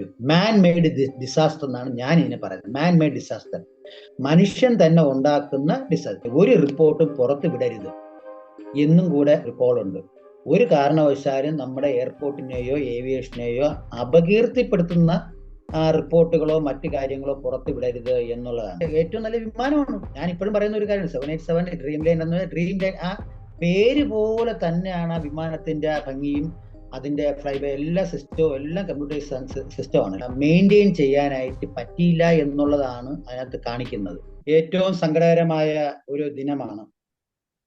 പറ്റൂ. മാൻ made disaster എന്നാണ് ഞാൻ ഇതിനെ പറയുന്നത്. മാൻ മെയ്ഡ് ഡിസാസ്റ്റർ മനുഷ്യൻ തന്നെ ഉണ്ടാക്കുന്ന ഡിസാസ്റ്റർ ഒരു റിപ്പോർട്ടും പുറത്ത് വിടരുത്. എന്നും കൂടെ കോളുണ്ട് ഒരു കാരണവശാലും നമ്മുടെ എയർപോർട്ടിനെയോ ഏവിയേഷനെയോ അപകീർത്തിപ്പെടുത്തുന്ന റിപ്പോർട്ടുകളോ മറ്റു കാര്യങ്ങളോ പുറത്ത് വിടരുത് എന്നുള്ളതാണ്. ഏറ്റവും നല്ല വിമാനമാണ്. ഞാൻ ഇപ്പോഴും പറയുന്ന ഒരു കാര്യം seven eight seven dream line എന്ന ഡ്രീം ലൈൻ ആ പേര് പോലെ തന്നെയാണ് ആ വിമാനത്തിന്റെ ഭംഗിയും അതിന്റെ ഫ്ലൈബേ എല്ലാ സിസ്റ്റവും എല്ലാം കമ്പ്യൂട്ടറൈസ് സിസ്റ്റമാണ് മെയിന്റെയിൻ ചെയ്യാനായിട്ട് പറ്റിയില്ല എന്നുള്ളതാണ് അതിനകത്ത് കാണിക്കുന്നത്. ഏറ്റവും സങ്കടകരമായ ഒരു ദിനമാണ്.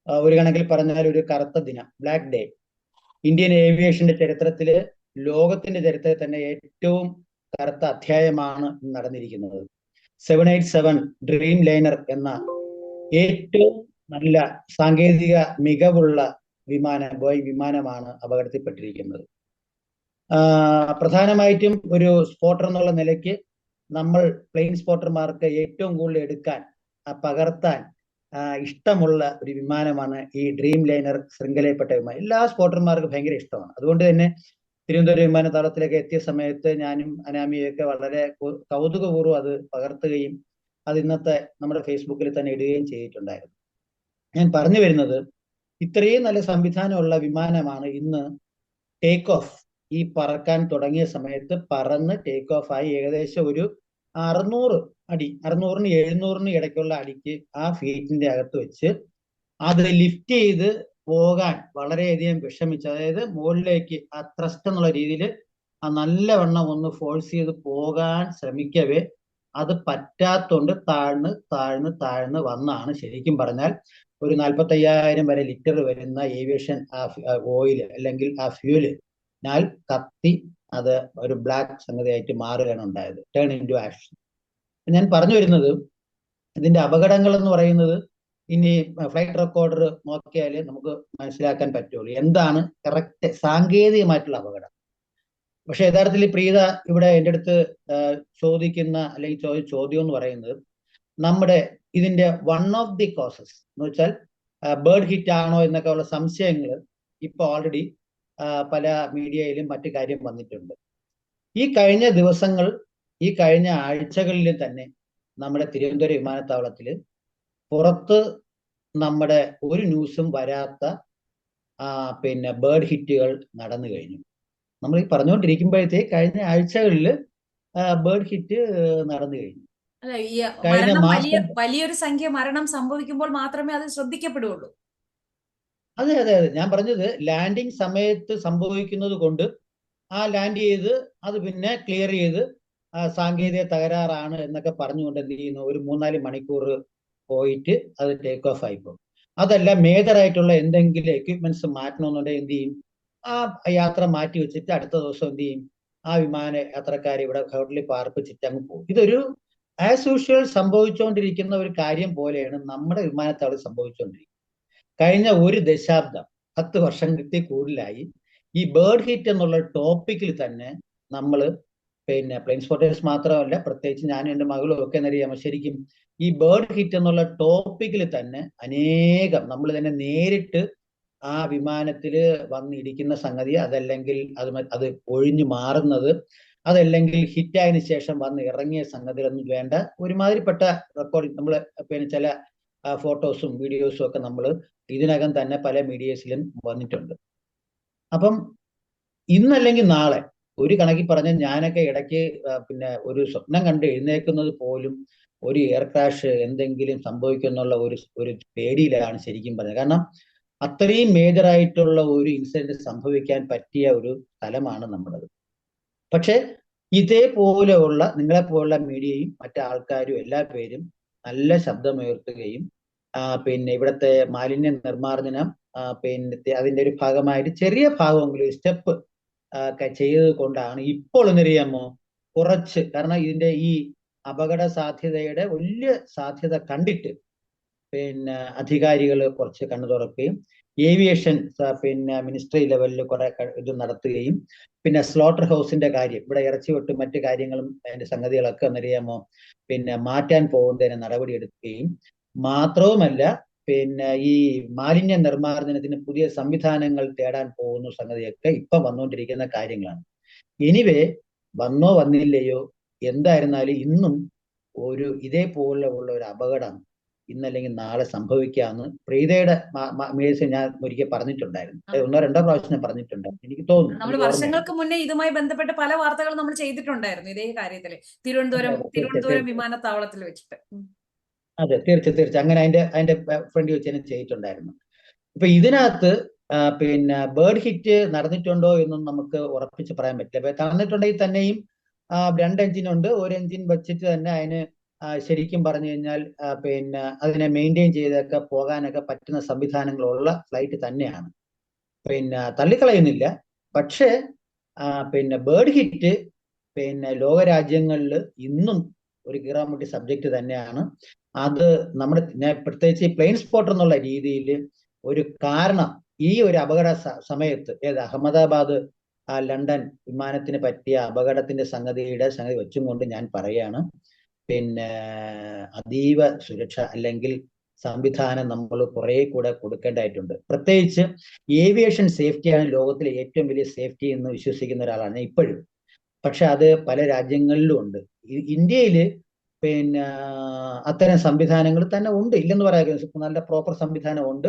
ഒരു കണക്കിൽ പറഞ്ഞാൽ ഒരു കറുത്ത ദിനം ബ്ലാക്ക് ഡേ ഇന്ത്യൻ ഏവിയേഷന്റെ ചരിത്രത്തിൽ ലോകത്തിന്റെ ചരിത്രത്തിൽ തന്നെ ഏറ്റവും കറുത്ത അധ്യായമാണ് നടന്നിരിക്കുന്നത്. Seven eight seven dream liner എന്ന ഏറ്റവും നല്ല സാങ്കേതിക മികവുള്ള വിമാനം ബോയിങ് വിമാനമാണ് അപകടത്തിൽപ്പെട്ടിരിക്കുന്നത്. പ്രധാനമായിട്ടും ഒരു സ്പോട്ടർ എന്നുള്ള നിലയ്ക്ക് നമ്മൾ പ്ലെയിൻ സ്പോട്ടർമാർക്ക് ഏറ്റവും കൂടുതൽ എടുക്കാൻ പകർത്താൻ ഇഷ്ടമുള്ള ഒരു വിമാനമാണ് ഈ ഡ്രീം ലൈനർ ശൃംഖലയിൽപ്പെട്ട വിമാനം എല്ലാ സ്പോട്ടർമാർക്കും ഭയങ്കര ഇഷ്ടമാണ്. അതുകൊണ്ട് തന്നെ തിരുവനന്തപുരം വിമാനത്താവളത്തിലേക്ക് എത്തിയ സമയത്ത് ഞാനും അനാമിയൊക്കെ വളരെ കൗതുകപൂർവം അത് പകർത്തുകയും അത് ഇന്നത്തെ നമ്മുടെ ഫേസ്ബുക്കിൽ തന്നെ ഇടുകയും ചെയ്തിട്ടുണ്ടായിരുന്നു. ഞാൻ പറഞ്ഞു വരുന്നത് ഇത്രയും നല്ല സംവിധാനമുള്ള വിമാനമാണ് ഇന്ന് ടേക്ക് ഓഫ് ഈ പറക്കാൻ തുടങ്ങിയ സമയത്ത് പറന്ന് ടേക്ക് ഓഫ് ആയി ഏകദേശം ഒരു അറുന്നൂറ് അടി അറുന്നൂറിന് എഴുന്നൂറിന് ഇടയ്ക്കുള്ള അടിക്ക് ആ ഫീറ്റിന്റെ അകത്ത് വെച്ച് അത് ലിഫ്റ്റ് ചെയ്ത് പോകാൻ വളരെയധികം വിഷമിച്ചു. അതായത് മുകളിലേക്ക് ആ ത്രസ്റ്റ് എന്നുള്ള രീതിയിൽ ആ നല്ലവണ്ണം ഒന്ന് ഫോഴ്സ് ചെയ്ത് പോകാൻ ശ്രമിക്കവേ. അത് പറ്റാത്തോണ്ട് താഴ്ന്ന് താഴ്ന്ന് താഴ്ന്ന് വന്നാണ് ശരിക്കും പറഞ്ഞാൽ ഒരു നാൽപ്പത്തയ്യായിരം വരെ ലിറ്റർ വരുന്ന ഏവിയേഷൻ ഓയിൽ അല്ലെങ്കിൽ ആ ഫ്യൂൽ നാൽ കത്തി അത് ഒരു ബ്ലാക്ക് സംഗതിയായിട്ട് മാറുകയാണ് ഉണ്ടായത്. ടേൺ ഇൻ ടു ആക്ഷൻ ഞാൻ പറഞ്ഞു വരുന്നത് ഇതിന്റെ അപകടങ്ങൾ എന്ന് പറയുന്നത് ഇനി ഫ്ലൈറ്റ് റെക്കോർഡർ നോക്കിയാൽ നമുക്ക് മനസ്സിലാക്കാൻ പറ്റുള്ളൂ. എന്താണ് കറക്റ്റ് സാങ്കേതികമായിട്ടുള്ള അപകടം? പക്ഷെ യഥാർത്ഥത്തിൽ പ്രീത ഇവിടെ എന്റെ അടുത്ത് ചോദിക്കുന്ന അല്ലെങ്കിൽ ചോദ്യം എന്ന് പറയുന്നത് നമ്മുടെ ഇതിന്റെ വൺ ഓഫ് ദി കോസസ് എന്ന് വെച്ചാൽ ബേർഡ് ഹിറ്റ് ആണോ എന്നൊക്കെ ഉള്ള സംശയങ്ങൾ ഇപ്പോൾ ഓൾറെഡി പല മീഡിയയിലും മറ്റു കാര്യം വന്നിട്ടുണ്ട്. ഈ കഴിഞ്ഞ ദിവസങ്ങൾ ഈ കഴിഞ്ഞ ആഴ്ചകളിൽ തന്നെ നമ്മുടെ തിരുവനന്തപുരം വിമാനത്താവളത്തിൽ പുറത്ത് നമ്മുടെ ഒരു ന്യൂസും വരാത്ത പിന്നെ ബേർഡ് ഹിറ്റുകൾ നടന്നു കഴിഞ്ഞു. നമ്മൾ ഈ പറഞ്ഞുകൊണ്ടിരിക്കുമ്പോഴത്തേക്ക് കഴിഞ്ഞ ആഴ്ചകളിൽ ബേർഡ് ഹിറ്റ് നടന്നു കഴിഞ്ഞു. അല്ല ഈ മരണം വലിയ വലിയൊരു സംഖ്യ മരണം സംഭവിക്കുമ്പോൾ മാത്രമേ അത് ശ്രദ്ധിക്കപ്പെടുകയുള്ളൂ. അതെ അതെ അതെ. ഞാൻ പറഞ്ഞത് ലാൻഡിങ് സമയത്ത് സംഭവിക്കുന്നത് കൊണ്ട് ആ ലാൻഡ് ചെയ്ത് അത് പിന്നെ ക്ലിയർ ചെയ്ത് സാങ്കേതിക തകരാറാണ് എന്നൊക്കെ പറഞ്ഞുകൊണ്ട് എന്ത് ചെയ്യുന്നു? ഒരു മൂന്നാൽ മണിക്കൂർ പോയിട്ട് അത് ടേക്ക് ഓഫ് ആയി പോകും. അതല്ല മേജർ ആയിട്ടുള്ള എന്തെങ്കിലും എക്യുപ്മെന്റ്സ് മാറ്റണമെന്നുണ്ടെങ്കിൽ എന്ത് ചെയ്യും? ആ യാത്ര മാറ്റി വെച്ചിട്ട് അടുത്ത ദിവസം എന്ത് ചെയ്യും? ആ വിമാന യാത്രക്കാരെ ഇവിടെ ഹോട്ടലിൽ പാർപ്പിച്ചിട്ട് അങ്ങ് പോകും. ഇതൊരു ആസ് യൂഷ്വൽ സംഭവിച്ചുകൊണ്ടിരിക്കുന്ന ഒരു കാര്യം പോലെയാണ് നമ്മുടെ വിമാനത്താവളം സംഭവിച്ചുകൊണ്ടിരിക്കുന്നത് കഴിഞ്ഞ ഒരു ദശാബ്ദം പത്ത് വർഷത്തിൽ കൂടുതലായി. ഈ ബേർഡ് ഹിറ്റ് എന്നുള്ള ടോപ്പിക്കിൽ തന്നെ നമ്മൾ പിന്നെ പ്ലെയിൻ സ്പോട്ടേഴ്സ് മാത്രമല്ല പ്രത്യേകിച്ച് ഞാനും എന്റെ മകളും ഒക്കെ എന്നറിയാമോ ശരിക്കും ഈ ബേർഡ് ഹിറ്റ് എന്നുള്ള ടോപ്പിക്കിൽ തന്നെ അനേകം നമ്മൾ തന്നെ നേരിട്ട് ആ വിമാനത്തിൽ വന്നിരിക്കുന്ന സംഗതി അതല്ലെങ്കിൽ അത് അത് ഒഴിഞ്ഞു മാറുന്നത് അതല്ലെങ്കിൽ ഹിറ്റായതിനു ശേഷം വന്ന് ഇറങ്ങിയ സംഗതികളൊന്നും വേണ്ട. ഒരുമാതിരിപ്പെട്ട റെക്കോർഡിങ് നമ്മൾ പിന്നെ ചില ഫോട്ടോസും വീഡിയോസും ഒക്കെ നമ്മൾ ഇതിനകം തന്നെ പല മീഡിയസിലും വന്നിട്ടുണ്ട്. അപ്പം ഇന്നല്ലെങ്കിൽ നാളെ ഒരു കണക്കി പറഞ്ഞ ഞാനൊക്കെ ഇടയ്ക്ക് പിന്നെ ഒരു സ്വപ്നം കണ്ട് എഴുന്നേക്കുന്നത് പോലും ഒരു എയർ ക്രാഷ് എന്തെങ്കിലും സംഭവിക്കുന്നുള്ള ഒരു ഒരു പേടിയിലാണ് ശരിക്കും പറഞ്ഞത്. കാരണം അത്രയും മേജർ ആയിട്ടുള്ള ഒരു ഇൻസിഡന്റ് സംഭവിക്കാൻ പറ്റിയ ഒരു സ്ഥലമാണ് നമ്മുടേത് പക്ഷെ ഇതേപോലെയുള്ള നിങ്ങളെപ്പോലുള്ള മീഡിയയും മറ്റു ആൾക്കാരും എല്ലാ പേരും നല്ല ശബ്ദമുയർത്തുകയും പിന്നെ ഇവിടുത്തെ മാലിന്യ നിർമ്മാർജനം പിന്നെ അതിന്റെ ഒരു ഭാഗമായിട്ട് ചെറിയ ഭാഗമെങ്കിലും സ്റ്റെപ്പ് ചെയ്തത് കൊണ്ടാണ് ഇപ്പോൾ എന്നറിയാമോ കുറച്ച് കാരണം ഇതിന്റെ ഈ അപകട സാധ്യതയുടെ വലിയ സാധ്യത കണ്ടിട്ട് പിന്നെ അധികാരികൾ കുറച്ച് കണ്ണു തുറക്കുകയും ഏവിയേഷൻ പിന്നെ മിനിസ്ട്രി ലെവലിൽ കുറെ ഇത് നടത്തുകയും പിന്നെ സ്ലോട്ടർ ഹൗസിന്റെ കാര്യം ഇവിടെ ഇറച്ചി വെട്ടും മറ്റു കാര്യങ്ങളും അതിന്റെ സംഗതികളൊക്കെ എന്നറിയാമോ പിന്നെ മാറ്റാൻ പോകുന്നതിന് നടപടിയെടുക്കുകയും മാത്രവുമല്ല പിന്നെ ഈ മാലിന്യ നിർമ്മാർജനത്തിന് പുതിയ സംവിധാനങ്ങൾ തേടാൻ പോകുന്ന സംഗതിയൊക്കെ ഇപ്പൊ വന്നുകൊണ്ടിരിക്കുന്ന കാര്യങ്ങളാണ്. എനിവേ വന്നോ വന്നില്ലയോ? എന്തായിരുന്നാലും ഇന്നും ഒരു ഇതേപോലെ ഉള്ള ഒരു അപകടം ഇന്നല്ലെങ്കിൽ നാളെ സംഭവിക്കാന്ന് പ്രീതയുടെ മേഴ്സ് ഞാൻ ഒരിക്കൽ പറഞ്ഞിട്ടുണ്ടായിരുന്നു. ഒന്നോ രണ്ടോ പ്രാവശ്യം ഞാൻ പറഞ്ഞിട്ടുണ്ടായിരുന്നു. എനിക്ക് തോന്നുന്നു. നമ്മൾ വർഷങ്ങൾക്ക് മുന്നേ ഇതുമായി ബന്ധപ്പെട്ട പല വാർത്തകളും നമ്മൾ ചെയ്തിട്ടുണ്ടായിരുന്നു ഇതേ കാര്യത്തിൽ തിരുവനന്തപുരം തിരുവനന്തപുരം വിമാനത്താവളത്തിൽ വെച്ചിട്ട്. അതെ തീർച്ചയായും തീർച്ച. അങ്ങനെ അതിന്റെ അതിന്റെ ഫ്രണ്ട് വെച്ച് തന്നെ ചെയ്തിട്ടുണ്ടായിരുന്നു. ഇപ്പൊ ഇതിനകത്ത് പിന്നെ ബേർഡ് ഹിറ്റ് നടന്നിട്ടുണ്ടോ എന്നും നമുക്ക് ഉറപ്പിച്ച് പറയാൻ പറ്റില്ല. നടന്നിട്ടുണ്ടെങ്കിൽ തന്നെയും രണ്ട് എഞ്ചിൻ ഉണ്ട് ഒരു എഞ്ചിൻ വെച്ചിട്ട് തന്നെ അതിന് ശരിക്കും പറഞ്ഞു കഴിഞ്ഞാൽ പിന്നെ അതിനെ മെയിന്റെയിൻ ചെയ്തൊക്കെ പോകാനൊക്കെ പറ്റുന്ന സംവിധാനങ്ങളുള്ള ഫ്ലൈറ്റ് തന്നെയാണ്. പിന്നെ തള്ളിക്കളയുന്നില്ല. പക്ഷേ പിന്നെ ബേർഡ് ഹിറ്റ് പിന്നെ ലോകരാജ്യങ്ങളിൽ ഇന്നും ഒരു കീറാമുട്ടി സബ്ജക്റ്റ് തന്നെയാണ്. അത് നമ്മുടെ പ്രത്യേകിച്ച് ഈ പ്ലെയിൻ സ്പോട്ടർ എന്നുള്ള രീതിയിൽ ഒരു കാരണം ഈ ഒരു അപകട സമയത്ത് ഏത് അഹമ്മദാബാദ് ലണ്ടൻ വിമാനത്തിന് പറ്റിയ അപകടത്തിന്റെ സംഗതിയുടെ സംഗതി വെച്ചും കൊണ്ട് ഞാൻ പറയാണ്. പിന്നെ അതീവ സുരക്ഷ അല്ലെങ്കിൽ സംവിധാനം നമ്മൾ കുറെ കൂടെ കൊടുക്കേണ്ടതായിട്ടുണ്ട്. പ്രത്യേകിച്ച് ഏവിയേഷൻ സേഫ്റ്റിയാണ് ലോകത്തിലെ ഏറ്റവും വലിയ സേഫ്റ്റി എന്ന് വിശ്വസിക്കുന്ന ഒരാളാണ് ഇപ്പോഴും. പക്ഷെ അത് പല രാജ്യങ്ങളിലും ഉണ്ട്. ഇന്ത്യയിൽ പിന്നെ അത്തരം സംവിധാനങ്ങൾ തന്നെ ഉണ്ട്. ഇല്ലെന്ന് പറയാൻ നല്ല പ്രോപ്പർ സംവിധാനം ഉണ്ട്.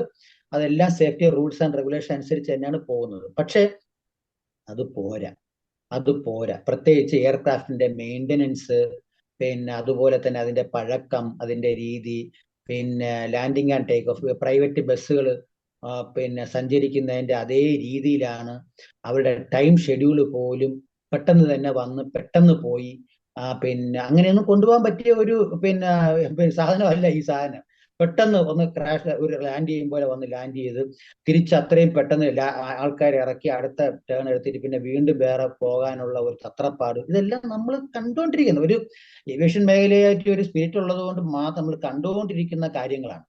അതെല്ലാം സേഫ്റ്റി റൂൾസ് ആൻഡ് റെഗുലേഷൻ അനുസരിച്ച് തന്നെയാണ് പോകുന്നത്. പക്ഷെ അത് പോരാ. അത് പോരാ. പ്രത്യേകിച്ച് എയർക്രാഫ്റ്റിന്റെ മെയിന്റനൻസ് പിന്നെ അതുപോലെ തന്നെ അതിന്റെ പഴക്കം അതിന്റെ രീതി പിന്നെ landing and take off private ബസ്സുകൾ പിന്നെ സഞ്ചരിക്കുന്നതിന്റെ അതേ രീതിയിലാണ് അവരുടെ ടൈം ഷെഡ്യൂൾ പോലും പെട്ടെന്ന് തന്നെ വന്ന് പെട്ടെന്ന് പോയി. പിന്നെ അങ്ങനെയൊന്നും കൊണ്ടുപോകാൻ പറ്റിയ ഒരു പിന്നെ സാധനമല്ല ഈ സാധനം. പെട്ടെന്ന് ഒന്ന് ക്രാഷ് ഒരു ലാൻഡ് ചെയ്യും പോലെ വന്ന് ലാൻഡ് ചെയ്ത് തിരിച്ച് അത്രയും പെട്ടെന്ന് ആൾക്കാരെ ഇറക്കി അടുത്ത ടേൺ എടുത്തിട്ട് പിന്നെ വീണ്ടും വേറെ പോകാനുള്ള ഒരു തത്രപ്പാട്. ഇതെല്ലാം നമ്മൾ കണ്ടുകൊണ്ടിരിക്കുന്ന ഒരു ഏവിയേഷൻ മേഖലയായിട്ട് ഒരു സ്പിരിറ്റ് ഉള്ളത് കൊണ്ട് മാത്രം നമ്മൾ കണ്ടുകൊണ്ടിരിക്കുന്ന കാര്യങ്ങളാണ്.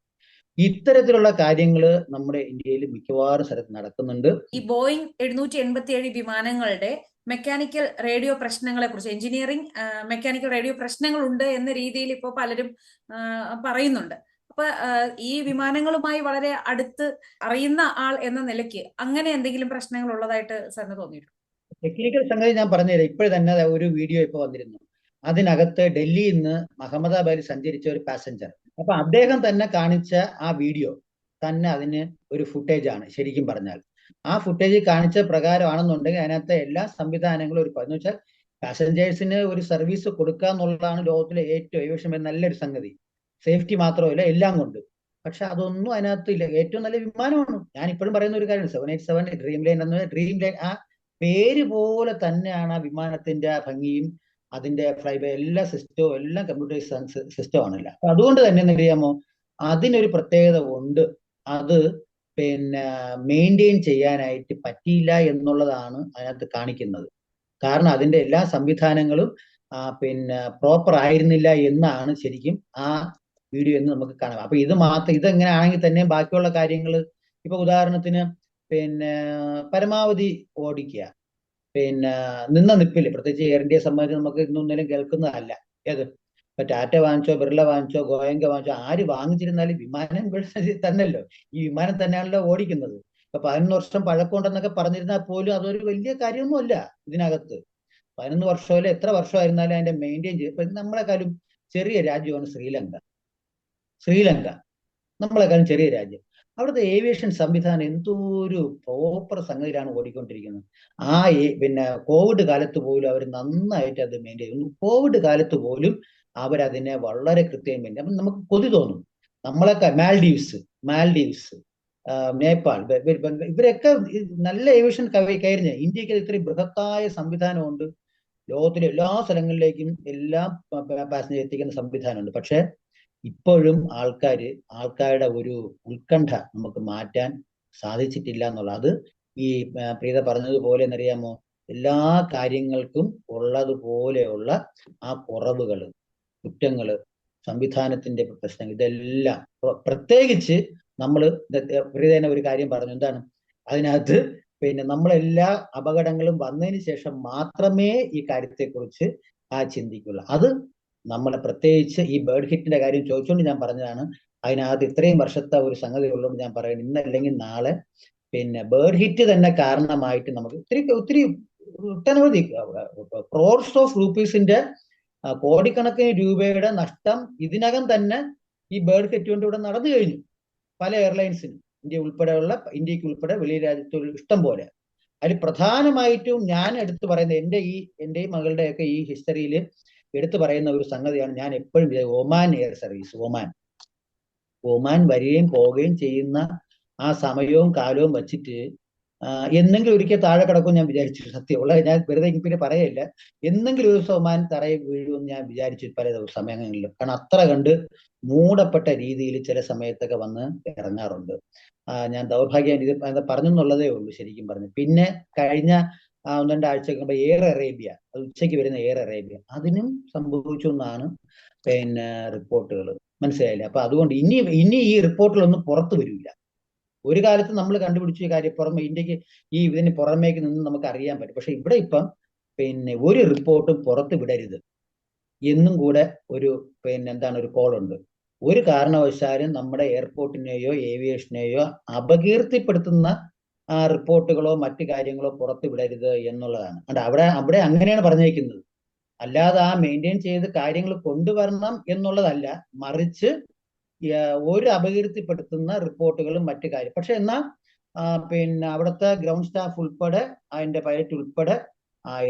ഇത്തരത്തിലുള്ള കാര്യങ്ങൾ നമ്മുടെ ഇന്ത്യയിൽ മിക്കവാറും സ്ഥലത്ത് നടക്കുന്നുണ്ട്. ഈ ബോയിങ് എഴുന്നൂറ്റി എൺപത്തി ഏഴ് വിമാനങ്ങളുടെ മെക്കാനിക്കൽ റേഡിയോ പ്രശ്നങ്ങളെ കുറിച്ച് എഞ്ചിനീയറിംഗ് മെക്കാനിക്കൽ റേഡിയോ പ്രശ്നങ്ങളുണ്ട് എന്ന രീതിയിൽ ഇപ്പോൾ പലരും പറയുന്നുണ്ട്. അപ്പൊ ഈ വിമാനങ്ങളുമായി വളരെ അടുത്ത് അറിയുന്ന ആൾ എന്ന നിലയ്ക്ക് അങ്ങനെ എന്തെങ്കിലും പ്രശ്നങ്ങൾ ഉള്ളതായിട്ട് സാറിന് തോന്നിയിട്ടുണ്ടോ? ടെക്നിക്കൽ സംഗതി ഞാൻ പറഞ്ഞുതരാം. ഇപ്പോഴും തന്നെ ഒരു വീഡിയോ ഇപ്പൊ വന്നിരുന്നു. അതിനകത്ത് ഡൽഹിയിൽ നിന്ന് അഹമ്മദാബാദിൽ സഞ്ചരിച്ച ഒരു പാസഞ്ചർ അപ്പൊ അദ്ദേഹം തന്നെ കാണിച്ച ആ വീഡിയോ തന്നെ അതിന് ഒരു ഫുട്ടേജ് ആണ് ശരിക്കും പറഞ്ഞാൽ. ആ ഫുട്ടേജ് കാണിച്ച പ്രകാരമാണെന്നുണ്ടെങ്കിൽ അതിനകത്തെ എല്ലാ സംവിധാനങ്ങളും ഒരു പറഞ്ഞു വെച്ചാൽ പാസഞ്ചേഴ്സിന് ഒരു സർവീസ് കൊടുക്കുക എന്നുള്ളതാണ് ലോകത്തിലെ ഏറ്റവും ഏവിയേഷൻ നല്ലൊരു സംഗതി. സേഫ്റ്റി മാത്രമല്ല എല്ലാം കൊണ്ട്. പക്ഷെ അതൊന്നും അതിനകത്ത് ഇല്ല. ഏറ്റവും നല്ല വിമാനമാണ്. ഞാൻ ഇപ്പോഴും പറയുന്ന ഒരു കാര്യം seven eight seven dream line എന്ന് ഡ്രീം ലൈൻ ആ പേര് പോലെ തന്നെയാണ് ആ വിമാനത്തിന്റെ ഭംഗിയും അതിന്റെ ഫ്ലൈബൈ എല്ലാ സിസ്റ്റവും എല്ലാം കമ്പ്യൂട്ടറൈസ് സിസ്റ്റം ആണല്ലോ. അപ്പൊ അതുകൊണ്ട് തന്നെ അറിയാമോ അതിനൊരു പ്രത്യേകത ഉണ്ട്. അത് പിന്നെ മെയിന്റെയിൻ ചെയ്യാനായിട്ട് പറ്റിയില്ല എന്നുള്ളതാണ് അതിനകത്ത് കാണിക്കുന്നത്. കാരണം അതിന്റെ എല്ലാ സംവിധാനങ്ങളും പിന്നെ പ്രോപ്പർ ആയിരുന്നില്ല എന്നാണ് ശരിക്കും ആ വീഡിയോ എന്ന് നമുക്ക് കാണാം. അപ്പൊ ഇത് മാത്രം ഇതെങ്ങനെയാണെങ്കിൽ തന്നെ ബാക്കിയുള്ള കാര്യങ്ങൾ ഇപ്പൊ ഉദാഹരണത്തിന് പിന്നെ പരമാവധി ഓടിക്കുക. പിന്നെ നിന്ന നിപ്പിൽ പ്രത്യേകിച്ച് എയർ ഇന്ത്യയെ സംബന്ധിച്ച് നമുക്ക് ഇന്നൊന്നിലും കേൾക്കുന്നതല്ല. ഏത്? ഇപ്പൊ ടാറ്റ വാങ്ങിച്ചോ ബിർള വാങ്ങിച്ചോ ഗോയങ്ക വാങ്ങിച്ചോ ആര് വാങ്ങിച്ചിരുന്നാലും വിമാനം തന്നെയല്ലോ. ഈ വിമാനം തന്നെയാണല്ലോ ഓടിക്കുന്നത്. ഇപ്പൊ പതിനൊന്ന് വർഷം പഴക്കമുണ്ടെന്നൊക്കെ പറഞ്ഞിരുന്നാൽ പോലും അതൊരു വലിയ കാര്യമൊന്നുമല്ല ഇതിനകത്ത്. പതിനൊന്ന് വർഷമല്ല എത്ര വർഷമായിരുന്നാലും അതിന്റെ മെയിന്റെയിൻ ചെയ്ത് ഇപ്പൊ നമ്മളെക്കാളും ചെറിയ രാജ്യമാണ് ശ്രീലങ്ക. ശ്രീലങ്ക. നമ്മളെക്കാളും ചെറിയ രാജ്യം. അവിടുത്തെ ഏവിയേഷൻ സംവിധാനം എന്തോ ഒരു പ്രോപ്പർ സംഗതിയിലാണ് ഓടിക്കൊണ്ടിരിക്കുന്നത്. ആ പിന്നെ കോവിഡ് കാലത്ത് പോലും അവർ നന്നായിട്ട് അത് മെയിന്റെയിൻ ചെയ്യുന്നു കോവിഡ് കാലത്ത് പോലും അവരതിനെ വളരെ കൃത്യം മെയിന്റെയിൻ അപ്പം നമുക്ക് കൊതി തോന്നും. നമ്മളെ മാൽഡീവ്സ് മാൽഡീവ്സ് നേപ്പാൾ ഇവരൊക്കെ നല്ല ഏവിയേഷൻ കയറിഞ്ഞ. ഇന്ത്യയ്ക്ക് ഇത്രയും ബൃഹത്തായ സംവിധാനമുണ്ട്. ലോകത്തിലെ എല്ലാ സ്ഥലങ്ങളിലേക്കും എല്ലാം പാസഞ്ചർ എത്തിക്കുന്ന സംവിധാനമുണ്ട്. പക്ഷെ ഇപ്പോഴും ആൾക്കാർ ആൾക്കാരുടെ ഒരു ഉത്കണ്ഠ നമുക്ക് മാറ്റാൻ സാധിച്ചിട്ടില്ല എന്നുള്ളത് അത് ഈ പ്രീത പറഞ്ഞതുപോലെ എന്നറിയാമോ? എല്ലാ കാര്യങ്ങൾക്കും ഉള്ളതുപോലെയുള്ള ആ കുറവുകൾ കുറ്റങ്ങൾ സംവിധാനത്തിന്റെ പ്രശ്നങ്ങൾ ഇതെല്ലാം പ്ര- പ്രത്യേകിച്ച് നമ്മൾ പ്രീത തന്നെ ഒരു കാര്യം പറഞ്ഞു. എന്താണ്? അതിനകത്ത് പിന്നെ നമ്മളെല്ലാ അപകടങ്ങളും വന്നതിന് ശേഷം മാത്രമേ ഈ കാര്യത്തെക്കുറിച്ച് ആ ചിന്തിക്കുള്ളൂ. അത് നമ്മളെ പ്രത്യേകിച്ച് ഈ ബേർഡ് ഹിറ്റിന്റെ കാര്യം ചോദിച്ചുകൊണ്ട് ഞാൻ പറഞ്ഞതാണ്. അതിനകത്ത് ഇത്രയും വർഷത്തെ ഒരു സംഗതി ഉള്ളതുകൊണ്ട് ഞാൻ പറയുന്നത് ഇന്നല്ലെങ്കിൽ നാളെ പിന്നെ ബേർഡ് ഹിറ്റ് തന്നെ കാരണമായിട്ട് നമുക്ക് ഒത്തിരി ഒത്തിരി ഒട്ടനവധി ക്രോർസ് ഓഫ് റുപ്പീസിന്റെ കോടിക്കണക്കിന് രൂപയുടെ നഷ്ടം ഇതിനകം തന്നെ ഈ ബേർഡ് ഹിറ്റ് കൊണ്ട് ഇവിടെ നടന്നു കഴിഞ്ഞു. പല എയർലൈൻസിനും ഇന്ത്യ ഉൾപ്പെടെയുള്ള ഇന്ത്യയ്ക്ക് ഉൾപ്പെടെ വലിയ രാജ്യത്തുള്ള ഇഷ്ടം പോലെ. അതിൽ പ്രധാനമായിട്ടും ഞാൻ എടുത്തു പറയുന്നത് എന്റെ ഈ എന്റെയും മകളുടെയൊക്കെ ഈ ഹിസ്റ്ററിയിൽ എടുത്തു പറയുന്ന ഒരു സംഗതിയാണ് ഞാൻ എപ്പോഴും Oman Air service Oman. Oman വരികയും പോവുകയും ചെയ്യുന്ന ആ സമയവും കാലവും വച്ചിട്ട് എന്നെങ്കിലും ഒരിക്കൽ താഴെ കിടക്കും ഞാൻ വിചാരിച്ചു. സത്യമുള്ള ഞാൻ വെറുതെ പിന്നെ പറയല്ല എന്നെങ്കിലും ഒരു ദിവസം തറയിൽ വീഴുമെന്ന് ഞാൻ വിചാരിച്ചു പല സമയങ്ങളിലും. കാരണം അത്ര കണ്ട് മൂടപ്പെട്ട രീതിയിൽ ചില സമയത്തൊക്കെ വന്ന് ഇറങ്ങാറുണ്ട്. ഞാൻ ദൗർഭാഗ്യം ഇത് പറഞ്ഞെന്നുള്ളതേ ഉള്ളൂ ശരിക്കും പറഞ്ഞു പിന്നെ കഴിഞ്ഞ ഒന്ന് രണ്ടാഴ്ച മുമ്പ് എയർ അറേബ്യ അത് ഉച്ചയ്ക്ക് വരുന്ന എയർ അറേബ്യ. അതിനും സംഭവിച്ചു എന്നാണ് പിന്നെ റിപ്പോർട്ടുകൾ മനസ്സിലായില്ലേ? അപ്പൊ അതുകൊണ്ട് ഇനി ഇനി ഈ റിപ്പോർട്ടിലൊന്നും പുറത്തു വരില്ല ഒരു കാലത്ത് നമ്മൾ കണ്ടുപിടിച്ച കാര്യം പുറമെ ഇന്ത്യയ്ക്ക് ഈ ഇതിന് പുറമേക്ക് നിന്ന് നമുക്ക് അറിയാൻ പറ്റും. പക്ഷെ ഇവിടെ ഇപ്പം പിന്നെ ഒരു റിപ്പോർട്ടും പുറത്ത് വിടരുത്. എന്നും കൂടെ ഒരു പിന്നെ എന്താണ് ഒരു കോൾ ഉണ്ട് ഒരു കാരണവശാലും നമ്മുടെ എയർപോർട്ടിനെയോ ഏവിയേഷനെയോ അപകീർത്തിപ്പെടുത്തുന്ന റിപ്പോർട്ടുകളോ മറ്റു കാര്യങ്ങളോ പുറത്തു വിടരുത് എന്നുള്ളതാണ്. അണ്ട് അവിടെ അവിടെ അങ്ങനെയാണ് പറഞ്ഞേക്കുന്നത് അല്ലാതെ ആ മെയിന്റെയിൻ ചെയ്ത് കാര്യങ്ങൾ കൊണ്ടുവരണം എന്നുള്ളതല്ല മറിച്ച് ഒരു അപകീർത്തിപ്പെടുത്തുന്ന റിപ്പോർട്ടുകളും മറ്റു കാര്യം. പക്ഷെ എന്നാൽ പിന്നെ അവിടുത്തെ ഗ്രൗണ്ട് സ്റ്റാഫ് ഉൾപ്പെടെ അതിന്റെ പൈലറ്റ് ഉൾപ്പെടെ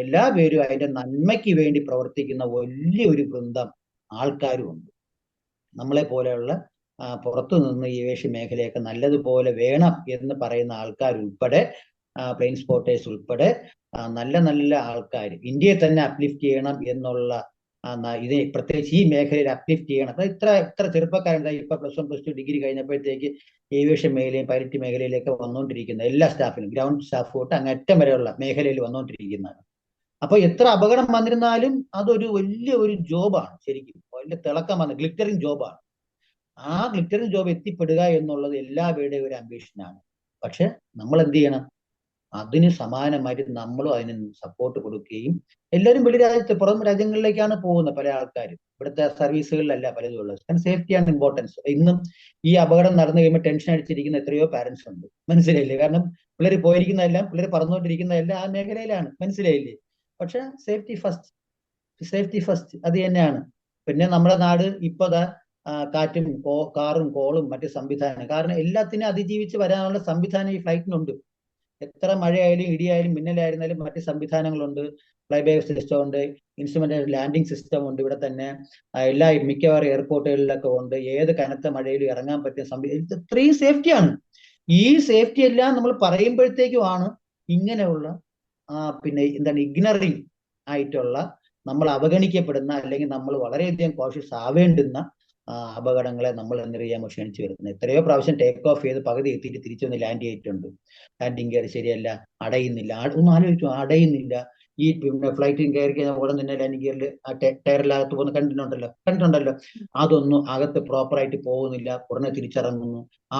എല്ലാ പേരും അതിന്റെ നന്മയ്ക്ക് വേണ്ടി പ്രവർത്തിക്കുന്ന വലിയൊരു വൃന്ദം ആൾക്കാരും ഉണ്ട് നമ്മളെ പോലെയുള്ള പുറത്തു നിന്ന് ഈ ഏഷ്യ മേഖലയൊക്കെ നല്ലതുപോലെ വേണം എന്ന് പറയുന്ന ആൾക്കാർ ഉൾപ്പെടെ പ്ലെയിൻ സ്പോർട്ടേഴ്സ് ഉൾപ്പെടെ നല്ല നല്ല ആൾക്കാർ ഇന്ത്യയെ തന്നെ അപ്ലിഫ്റ്റ് ചെയ്യണം എന്നുള്ള ഇത് പ്രത്യേകിച്ച് ഈ മേഖലയിൽ അപ്ലിഫ്റ്റ് ചെയ്യണം. ഇത്ര ഇത്ര ചെറുപ്പക്കാരുണ്ട്. ഇപ്പൊ plus one plus two degree കഴിഞ്ഞപ്പോഴത്തേക്ക് ഏവിയേഷൻ മേഖലയും പൈലറ്റ് മേഖലയിലേക്ക് വന്നുകൊണ്ടിരിക്കുന്ന എല്ലാ സ്റ്റാഫിലും ഗ്രൗണ്ട് സ്റ്റാഫ് തൊട്ട് അങ്ങറ്റം വരെയുള്ള മേഖലയിൽ വന്നുകൊണ്ടിരിക്കുന്നതാണ് അപ്പൊ എത്ര അപകടം വന്നിരുന്നാലും അതൊരു വലിയ ഒരു ജോബാണ് ശരിക്കും വലിയ തിളക്കം വന്ന ഗ്ലിറ്ററിങ് ജോബാണ് ആ ഗ്ലിറ്ററിങ് ജോബ് എത്തിപ്പെടുക എന്നുള്ളത് എല്ലാവരുടെയും ഒരു അംബീഷനാണ് പക്ഷെ നമ്മൾ എന്ത് ചെയ്യണം? അതിന് സമാനമായിട്ട് നമ്മളും അതിന് സപ്പോർട്ട് കൊടുക്കുകയും എല്ലാവരും വെളി രാജ്യത്ത് പുറം രാജ്യങ്ങളിലേക്കാണ് പോകുന്നത് പല ആൾക്കാരും. ഇവിടുത്തെ സർവീസുകളിലല്ല പലതും ഉള്ളത്. കാരണം സേഫ്റ്റിയാണ് ഇമ്പോർട്ടൻസ് ഇന്നും ഈ അപകടം നടന്നു കഴിയുമ്പോൾ ടെൻഷൻ അടിച്ചിരിക്കുന്ന എത്രയോ പാരന്റ്സ് ഉണ്ട്. മനസ്സിലായില്ലേ? കാരണം പിള്ളേർ പോയിരിക്കുന്നതെല്ലാം പിള്ളേർ പറന്നുകൊണ്ടിരിക്കുന്നതെല്ലാം ആ മേഖലയിലാണ്. മനസ്സിലായില്ലേ? പക്ഷെ സേഫ്റ്റി ഫസ്റ്റ് സേഫ്റ്റി ഫസ്റ്റ് അത് തന്നെയാണ്. പിന്നെ നമ്മുടെ നാട് ഇപ്പൊ ദാ ആ, കാറ്റും കാറും കോളും മറ്റു സംവിധാനം. കാരണം എല്ലാത്തിനും അതിജീവിച്ച് വരാനുള്ള സംവിധാനം ഈ ഫ്ലൈറ്റിനുണ്ട്. എത്ര മഴയായാലും ഇടിയായാലും മിന്നലായിരുന്നാലും മറ്റ് സംവിധാനങ്ങളുണ്ട്. ഫ്ലൈ ബൈ സിസ്റ്റം ഉണ്ട് ഇൻസ്ട്രുമെന്റ് ലാൻഡിംഗ് സിസ്റ്റം ഉണ്ട് ഇവിടെ തന്നെ. എല്ലാ മിക്കവാറും എയർപോർട്ടുകളിലൊക്കെ ഉണ്ട്. ഏത് കനത്ത മഴയിലും ഇറങ്ങാൻ പറ്റിയ സംവിധാനം ഇത് ഇത്രയും സേഫ്റ്റിയാണ്. ഈ സേഫ്റ്റി എല്ലാം നമ്മൾ പറയുമ്പോഴത്തേക്കുമാണ് ഇങ്ങനെയുള്ള പിന്നെ എന്താണ് ഇഗ്നറിങ് ആയിട്ടുള്ള നമ്മൾ അവഗണിക്കപ്പെടുന്ന അല്ലെങ്കിൽ നമ്മൾ വളരെയധികം കോഷ്യസ് ആവേണ്ടുന്ന അപകടങ്ങളെ നമ്മൾ എന്തറിയാൻ ക്ഷണിച്ചു വരുന്നത്? എത്രയോ പ്രാവശ്യം ടേക്ക് ഓഫ് ചെയ്ത് പകുതി എത്തിയിട്ട് തിരിച്ചു വന്ന് ലാൻഡ് ചെയ്തിട്ടുണ്ട്. ലാൻഡിങ് കയറി ശരിയല്ല അടയുന്നില്ല. ഒന്ന് ആലോചിച്ചു അടയുന്നില്ല. ഈ പിന്നെ ഫ്ലൈറ്റിൽ കയറി കഴിഞ്ഞാൽ ഉടൻ തന്നെ ലാൻഡിങ് ഗിയറിൽ ആ ടയറിലകത്ത് പോകുന്ന കണ്ടിട്ടുണ്ടല്ലോ കണ്ടിട്ടുണ്ടല്ലോ അതൊന്നും അകത്ത് പ്രോപ്പറായിട്ട് പോകുന്നില്ല. ഉടനെ തിരിച്ചിറങ്ങുന്നു. ആ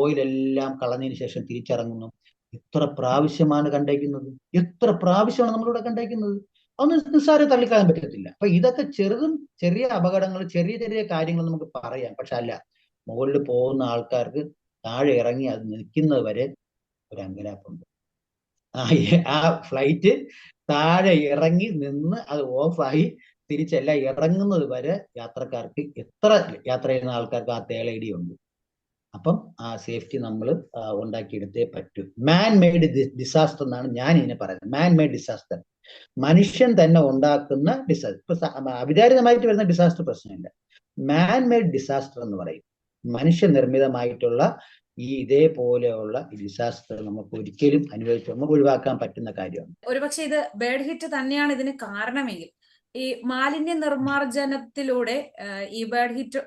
ഓയിലെല്ലാം കളഞ്ഞതിന് ശേഷം തിരിച്ചിറങ്ങുന്നു. എത്ര പ്രാവശ്യമാണ് കണ്ടേക്കുന്നത്? എത്ര പ്രാവശ്യമാണ് നമ്മളിവിടെ കണ്ടേക്കുന്നത്? അതൊന്നും നിസ്സാര തള്ളിക്കളയാൻ പറ്റത്തില്ല. അപ്പൊ ഇതൊക്കെ ചെറുതും ചെറിയ അപകടങ്ങൾ ചെറിയ ചെറിയ കാര്യങ്ങൾ നമുക്ക് പറയാം. പക്ഷെ അല്ല മുകളിൽ പോകുന്ന ആൾക്കാർക്ക് താഴെ ഇറങ്ങി അത് നിൽക്കുന്നത് വരെ ഒരു അങ്കലാപ്പുണ്ട്. ആ ആ ഫ്ലൈറ്റ് താഴെ ഇറങ്ങി നിന്ന് അത് ഓഫായി തിരിച്ചല്ല ഇറങ്ങുന്നത് വരെ യാത്രക്കാർക്ക് എത്ര യാത്ര ചെയ്യുന്ന ആൾക്കാർക്ക് ആ തേളയിടിയുണ്ട് അപ്പം ആ സേഫ്റ്റി നമ്മൾ ഉണ്ടാക്കിയെടുത്തേ പറ്റൂ. മാൻ മെയ്ഡ് ഡിസാസ്റ്റർ എന്നാണ് ഞാൻ ഇതിനെ പറയുന്നത്. മാൻ മെയ്ഡ് ഡിസാസ്റ്റർ മനുഷ്യൻ തന്നെ ഉണ്ടാക്കുന്ന ഡിസാസ്റ്റർ ഇപ്പൊ അവിചാരിതമായിട്ട് വരുന്ന ഡിസാസ്റ്റർ പ്രശ്നമില്ല. മാൻ മെയ്ഡ് ഡിസാസ്റ്റർ എന്ന് പറയും. മനുഷ്യ നിർമ്മിതമായിട്ടുള്ള ഈ ഇതേപോലെയുള്ള ഡിസാസ്റ്റർ നമുക്ക് ഒരിക്കലും അനുഭവിച്ച് നമുക്ക് ഒഴിവാക്കാൻ പറ്റുന്ന കാര്യമാണ്. ഒരുപക്ഷെ ഇത് ബേഡ് ഹിറ്റ് തന്നെയാണ് ഇതിന് കാരണമെങ്കിൽ. ഈ മാലിന്യ നിർമ്മാർജനത്തിലൂടെ ഈ ബേഡ് ഹിറ്റ്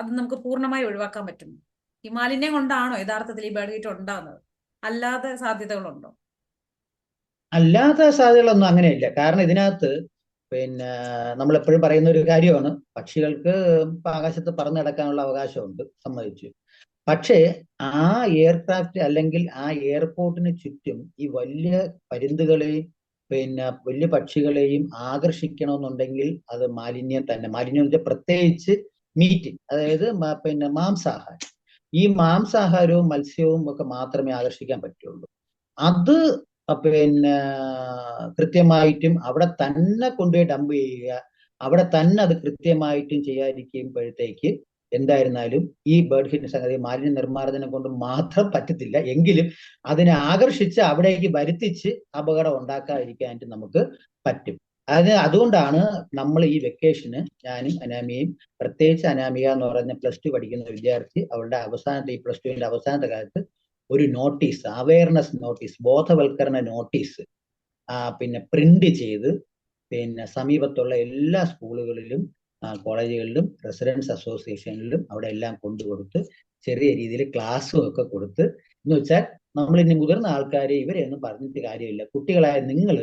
അത് നമുക്ക് പൂർണമായി ഒഴിവാക്കാൻ പറ്റും ഈ മാലിന്യം കൊണ്ടാണോ യഥാർത്ഥത്തിൽ ഈ ബേഡ് ഹിറ്റ് ഉണ്ടാകുന്നത്? അല്ലാതെ സാധ്യതകളുണ്ടോ? അല്ലാത്ത സാധ്യതകളൊന്നും അങ്ങനെയില്ല. കാരണം ഇതിനകത്ത് പിന്നെ നമ്മൾ എപ്പോഴും പറയുന്ന ഒരു കാര്യമാണ് പക്ഷികൾക്ക് ആകാശത്ത് പറന്നു നടക്കാനുള്ള അവകാശമുണ്ട് സമ്മതിച്ചു. പക്ഷേ ആ എയർക്രാഫ്റ്റ് അല്ലെങ്കിൽ ആ എയർപോർട്ടിന് ചുറ്റും ഈ വലിയ പരുന്തുകളെയും പിന്നെ വലിയ പക്ഷികളെയും ആകർഷിക്കണമെന്നുണ്ടെങ്കിൽ അത് മാലിന്യം തന്നെ മാലിന്യം വെച്ചാൽ പ്രത്യേകിച്ച് മീറ്റ് അതായത് പിന്നെ മാംസാഹാരം. ഈ മാംസാഹാരവും മത്സ്യവും ഒക്കെ മാത്രമേ ആകർഷിക്കാൻ പറ്റുള്ളൂ. അത് പിന്നെ കൃത്യമായിട്ടും അവിടെ തന്നെ കൊണ്ടുപോയി ഡംപ് ചെയ്യുക. അവിടെ തന്നെ അത് കൃത്യമായിട്ടും ചെയ്യാതിരിക്കുമ്പോഴത്തേക്ക് എന്തായിരുന്നാലും ഈ ബേർഡ് ഫിറ്റ് സംഗതി മാലിന്യ നിർമ്മാർജനം കൊണ്ട് മാത്രം പറ്റത്തില്ല. എങ്കിലും അതിനെ ആകർഷിച്ച് അവിടേക്ക് വരുത്തിച്ച് അപകടം ഉണ്ടാക്കാതിരിക്കാനായിട്ട് നമുക്ക് പറ്റും. അത് അതുകൊണ്ടാണ് നമ്മൾ ഈ വെക്കേഷന് ഞാനും അനാമിയയും പ്രത്യേകിച്ച് അനാമിക എന്ന് പറഞ്ഞ പ്ലസ് ടു പഠിക്കുന്ന വിദ്യാർത്ഥി അവളുടെ അവസാനത്തെ ഈ പ്ലസ് ടുവിന്റെ അവസാനത്തെ കാലത്ത് ഒരു നോട്ടീസ് അവയർനെസ് നോട്ടീസ് ബോധവൽക്കരണ നോട്ടീസ് പിന്നെ പ്രിന്റ് ചെയ്ത് പിന്നെ സമീപത്തുള്ള എല്ലാ സ്കൂളുകളിലും കോളേജുകളിലും റെസിഡൻസ് അസോസിയേഷനിലും അവിടെ എല്ലാം കൊണ്ടുകൊടുത്ത് ചെറിയ രീതിയിൽ ക്ലാസ്സും ഒക്കെ കൊടുത്ത് എന്ന് വെച്ചാൽ നമ്മൾ ഇനി മുതിർന്ന ആൾക്കാരെ ഇവരെയൊന്നും പറഞ്ഞിട്ട് കാര്യമില്ല. കുട്ടികളായ നിങ്ങൾ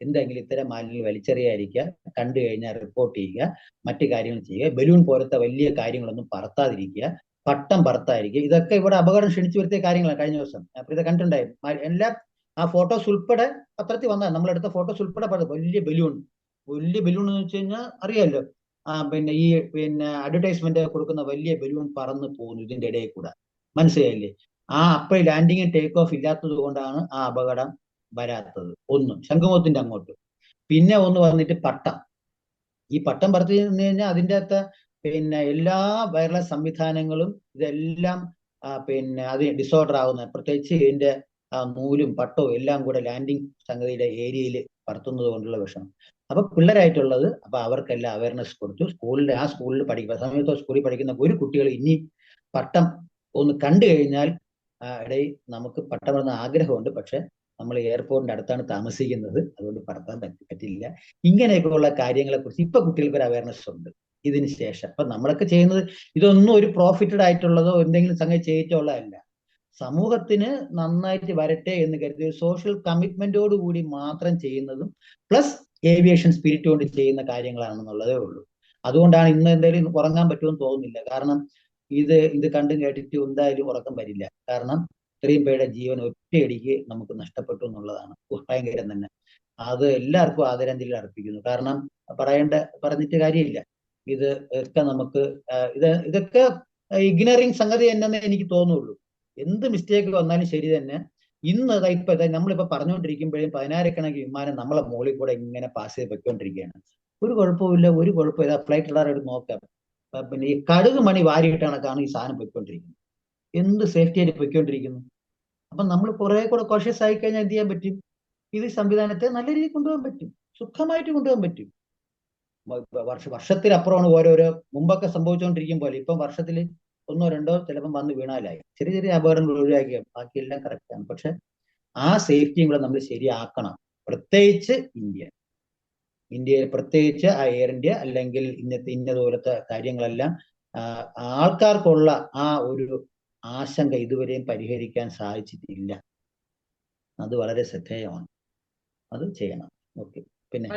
എന്തെങ്കിലും ഇത്തരം മാലിന്യങ്ങൾ വലിച്ചെറിയാതിരിക്കുക കണ്ടു കഴിഞ്ഞാൽ റിപ്പോർട്ട് ചെയ്യുക മറ്റു കാര്യങ്ങൾ ചെയ്യുക ബലൂൺ പോലത്തെ വലിയ കാര്യങ്ങളൊന്നും പറത്താതിരിക്കുക പട്ടം പറത്തായിരിക്കും. ഇതൊക്കെ ഇവിടെ അപകടം ക്ഷണിച്ചു വരുത്തിയ കാര്യങ്ങളാണ് കഴിഞ്ഞ ദിവസം. അപ്പൊ ഇത് കണ്ടിട്ടുണ്ടായിരുന്നു എല്ലാ ആ ഫോട്ടോസ് ഉൾപ്പെടെ പത്രത്തിൽ വന്നാൽ നമ്മളെടുത്ത ഫോട്ടോസ് ഉൾപ്പെടെ വലിയ ബലൂൺ. വലിയ ബലൂൺ എന്ന് വെച്ച് കഴിഞ്ഞാൽ അറിയാമല്ലോ ആ പിന്നെ ഈ പിന്നെ അഡ്വർടൈസ്മെന്റ് കൊടുക്കുന്ന വലിയ ബലൂൺ പറന്ന് പോകുന്നു ഇതിന്റെ ഇടയിൽ കൂടെ. മനസ്സിലായില്ലേ? ആ അപ്പ ലാൻഡിങ് ടേക്ക് ഓഫ് ഇല്ലാത്തത് കൊണ്ടാണ് ആ അപകടം വരാത്തത്. ഒന്ന് ശംഖുമുഖത്തിന്റെ അങ്ങോട്ട്. പിന്നെ ഒന്ന് വന്നിട്ട് പട്ടം. ഈ പട്ടം പറത്തി കഴിഞ്ഞാൽ അതിന്റെ അകത്ത് പിന്നെ എല്ലാ വയർലെസ് സംവിധാനങ്ങളും ഇതെല്ലാം പിന്നെ അത് ഡിസോർഡർ ആകുന്ന പ്രത്യേകിച്ച് ഇതിന്റെ നൂലും പട്ടവും എല്ലാം കൂടെ ലാൻഡിങ് സംഗതിയുടെ ഏരിയയിൽ പറത്തുന്നത് കൊണ്ടുള്ള വിഷമം. അപ്പൊ പിള്ളേരായിട്ടുള്ളത് അപ്പൊ അവർക്കെല്ലാം അവയർനെസ് കൊടുത്തു. സ്കൂളിൽ ആ സ്കൂളിൽ പഠിക്കുന്ന സമയത്ത് സ്കൂളിൽ പഠിക്കുന്ന ഒരു കുട്ടികൾ ഇനി പട്ടം ഒന്ന് കണ്ടു കഴിഞ്ഞാൽ ഇടയിൽ നമുക്ക് പട്ടം വരുന്ന ആഗ്രഹമുണ്ട്. പക്ഷെ നമ്മൾ എയർപോർട്ടിന്റെ അടുത്താണ് താമസിക്കുന്നത്. അതുകൊണ്ട് പറത്താൻ പറ്റി- പറ്റില്ല. ഇങ്ങനെയൊക്കെയുള്ള കാര്യങ്ങളെ കുറിച്ച് ഇപ്പൊ കുട്ടികൾക്ക് ഒരു അവയർനെസ് ഉണ്ട്. ഇതിന് ശേഷം. അപ്പൊ നമ്മളൊക്കെ ചെയ്യുന്നത് ഇതൊന്നും ഒരു പ്രോഫിറ്റഡ് ആയിട്ടുള്ളതോ എന്തെങ്കിലും സംഗതി ചെയ്തിട്ടുള്ളതല്ല. സമൂഹത്തിന് നന്നായിട്ട് വരട്ടെ എന്ന് കരുതി സോഷ്യൽ കമ്മിറ്റ്മെന്റോട് കൂടി മാത്രം ചെയ്യുന്നതും പ്ലസ് ഏവിയേഷൻ സ്പിരിറ്റ് കൊണ്ട് ചെയ്യുന്ന കാര്യങ്ങളാണെന്നുള്ളതേ ഉള്ളൂ. അതുകൊണ്ടാണ് ഇന്ന് എന്തായാലും ഉറങ്ങാൻ പറ്റുമെന്ന് തോന്നുന്നില്ല. കാരണം ഇത് ഇത് കണ്ടും കേട്ടിട്ട് എന്തായാലും ഉറക്കം വരില്ല. കാരണം ഇത്രയും പേരുടെ ജീവൻ ഒറ്റയടിക്ക് നമുക്ക് നഷ്ടപ്പെട്ടു എന്നുള്ളതാണ്. ഭയങ്കരം തന്നെ. അത് എല്ലാവർക്കും ആദരാഞ്ജലികൾ അർപ്പിക്കുന്നു. കാരണം പറയേണ്ട പറഞ്ഞിട്ട് കാര്യമില്ല. ഇത് ഒക്കെ നമുക്ക് ഇത് ഇതൊക്കെ ഇഗ്നറിങ് സംഗതി തന്നെ എനിക്ക് തോന്നുള്ളൂ. എന്ത് മിസ്റ്റേക്ക് വന്നാലും ശരി തന്നെ. ഇന്ന് ഇപ്പൊ നമ്മളിപ്പോ പറഞ്ഞുകൊണ്ടിരിക്കുമ്പോഴും പതിനായിരക്കണക്കിന് വിമാനം നമ്മളെ മുകളിൽ കൂടെ ഇങ്ങനെ പാസ് ചെയ്ത് വെക്കൊണ്ടിരിക്കുകയാണ് ഒരു കുഴപ്പമില്ല ഒരു കുഴപ്പമില്ല ഫ്ലൈറ്റ് ഉള്ളവരോട് നോക്കാം. പിന്നെ ഈ കടുക് മണി വാരിയിട്ട കണക്കാണ് ഈ സാധനം പൊയ്ക്കൊണ്ടിരിക്കുന്നത്. എന്ത് സേഫ്റ്റി ആയിട്ട് പൊയ്ക്കൊണ്ടിരിക്കുന്നു? അപ്പൊ നമ്മൾ കുറെ കൂടെ കോഷ്യസ് ആയി കഴിഞ്ഞാൽ എന്ത് ചെയ്യാൻ പറ്റും? ഇത് സംവിധാനത്തെ നല്ല രീതിയിൽ കൊണ്ടുപോകാൻ പറ്റും. സുഖമായിട്ട് കൊണ്ടുപോകാൻ പറ്റും. വർഷ വർഷത്തിലപ്പുറമാണ് ഓരോരോ മുമ്പൊക്കെ സംഭവിച്ചുകൊണ്ടിരിക്കും പോലെ ഇപ്പം വർഷത്തിൽ ഒന്നോ രണ്ടോ ചിലപ്പം വന്ന് വീണാലായി. ചെറിയ ചെറിയ അപകടങ്ങൾ ഒഴിവാക്കിയ ബാക്കിയെല്ലാം കറക്റ്റാണ് പക്ഷെ ആ സേഫ്റ്റിയും കൂടെ നമ്മൾ ശരിയാക്കണം. പ്രത്യേകിച്ച് ഇന്ത്യ. ഇന്ത്യയിൽ പ്രത്യേകിച്ച് ആ എയർ ഇന്ത്യ അല്ലെങ്കിൽ ഇന്നത്തെ ഇന്നതുപോലത്തെ കാര്യങ്ങളെല്ലാം ആൾക്കാർക്കുള്ള ആ ഒരു ആശങ്ക ഇതുവരെയും പരിഹരിക്കാൻ സാധിച്ചിട്ടില്ല. അത് വളരെ ശ്രദ്ധേയമാണ്. അത് ചെയ്യണം. ഓക്കെ. പിന്നെ